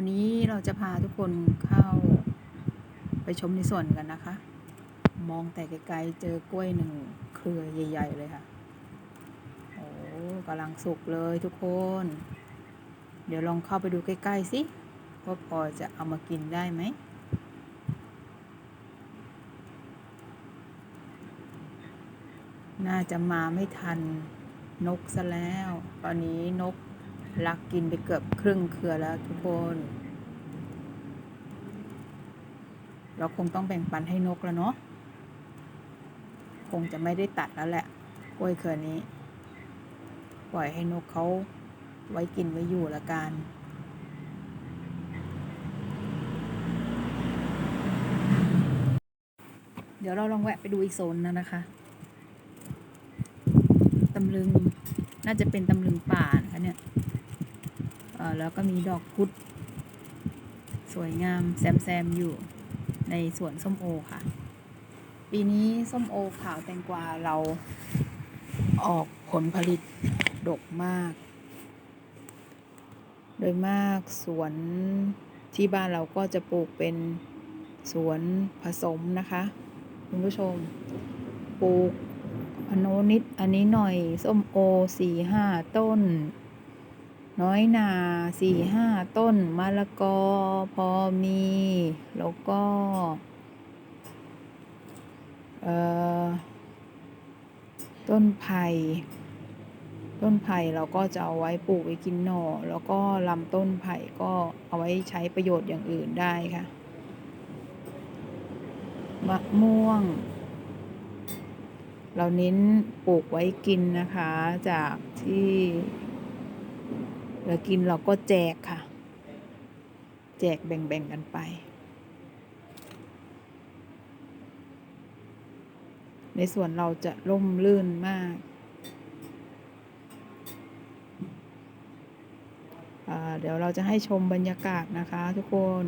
วันนี้เราจะพาทุกคนเข้าไปชมในสวนกันนะคะ มองแต่ไกลๆเจอกล้วยหนึ่งเครือใหญ่ ๆ เลยค่ะ โอ้กำลังสุกเลยทุกคน เดี๋ยวลองเข้าไปดูใกล้ ๆ สิว่าพอจะเอามากินได้ไหมน่าจะมาไม่ทันนกซะแล้ว ตอนนี้นก ลักกินไปเกือบครึ่งเครือแล้วทุกคน เราคงต้องแบ่งปันให้นกแล้วเนาะ คงจะไม่ได้ตัดแล้วแหละกล้วยเครือนี้ ปล่อยให้นกเขาไว้กินไว้อยู่ละกันเดี๋ยวเราลองแวะไปดูอีกโซนนะนะคะ ตำลึง น่าจะเป็นตำลึงป่านะคะเนี่ย แล้วก็มีดอกพุธสวยงามแซมแซมๆอยู่ในสวนส้มโอค่ะ ปีนี้ส้มโอขาวแตงกวาเราออกผลผลิตดกมาก โดยมากสวนที่บ้านเราก็จะปลูกเป็นสวนผสมนะคะ คุณผู้ชม ปลูกอันโน้นนิดอันนี้หน่อย ส้มโอสี่ห้าต้น น้อยนาสี่ห้าต้นมะละกอ พอมี แล้วก็เอ่อต้นไผ่ต้นไผ่เราก็จะเอาไว้ปลูกไว้กินหน่อ แล้วก็ลำต้นไผ่ก็เอาไว้ใช้ประโยชน์อย่างอื่นได้ค่ะ มะม่วง เราเน้นปลูกไว้กินนะคะจากที่ เรากินเราก็แจกค่ะ แจกแบ่งๆกันไป ในส่วนเราจะร่มรื่นมากอ่าเดี๋ยวเราจะให้ชมบรรยากาศนะคะทุกคน